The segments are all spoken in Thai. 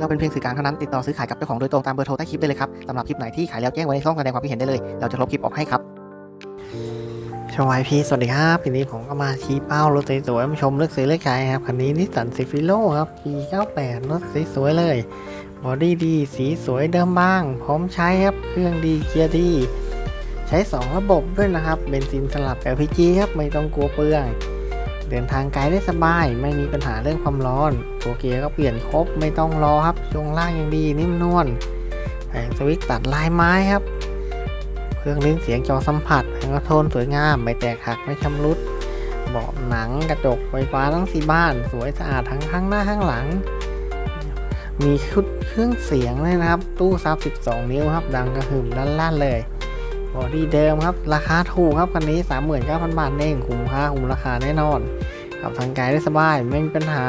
เราเป็นเพียงสื่อกลางเท่านั้นติดต่อซื้อขายกับเจ้าของโดยตรงตามเบอร์โทรใต้คลิปได้เลยครับสำหรับคลิปไหนที่ขายแล้วแจ้งไว้ในช่องแสดงความคิดเห็นได้เลย เราจะลบคลิปออกให้ครับชวายพีสวัสดีครับทีนี้ผมก็มาชี้เป้ารถสวยๆมาชมเลือกซื้อเลือกขายครับคันนี้นิสสันซิฟิโลครับ P98 รถสวยๆเลยบอดี้ดีสีสวยเดิมบ้าง พร้อมใช้ครับเครื่องดีเกียร์ดีใช้ 2 ระบบด้วยนะครับเบนซินสลับ LPG ครับไม่ต้องกลัวเปลือง เดินทางไกลได้สบาย ไม่มีปัญหาเรื่องความร้อน ตัวเกียร์ก็เปลี่ยนครบไม่ต้องรอครับช่วงล่างยังดีนิ่มนวลแผงสวิตช์ตัดลายไม้ครับ เครื่องลิ้นเสียงจอสัมผัสแผงกระโทนสวยงามไม่แตกหักไม่ชำรุดเบาะหนังกระจกไฟฟ้าทั้งสี่บ้าน สวยสะอาดทั้งข้างหน้าข้างหลัง มีชุดเครื่องเสียงเลยนะครับ ตู้ซับ 12 นิ้วครับ ดังกระหึ่มด้านล่างเลย บอดี้เดิมครับ ราคาถูกครับคันนี้ 39,000 บาทเองคุ้มค่าคุ้มราคาแน่นอนขับทางไกลได้สบายไม่มีปัญหา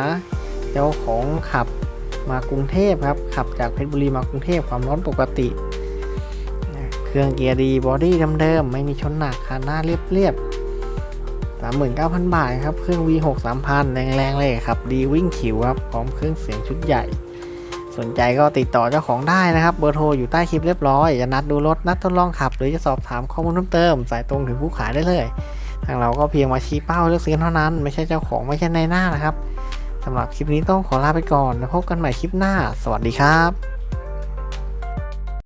เจ้าของขับมากรุงเทพครับ ขับจากเพชรบุรีมากรุงเทพความร้อนปกติ เครื่องเกียร์ดีบอดี้เดิมๆไม่มีชนหนักคันหน้าเรียบๆ39,000 บาทครับ เครื่อง V6 3000 แรงๆเลยครับ ดีวิ่งขิวครับ พร้อมเครื่องเสียงชุดใหญ่ สนใจก็ติดต่อเจ้าของได้นะครับ เบอร์โทรอยู่ใต้คลิปเรียบร้อย จะนัดดูรถ นัดทดลองขับ หรือจะสอบถามข้อมูลเพิ่มเติม สายตรงถึงผู้ขายได้เลย ทางเราก็เพียงมาชี้เป้าเลือกซื้อเท่านั้น ไม่ใช่เจ้าของไม่ใช่ในายหน้านะครับสำหรับคลิปนี้ต้องขอลาไปก่อนแล้วพบกันใหม่คลิปหน้า สวัสดีครับ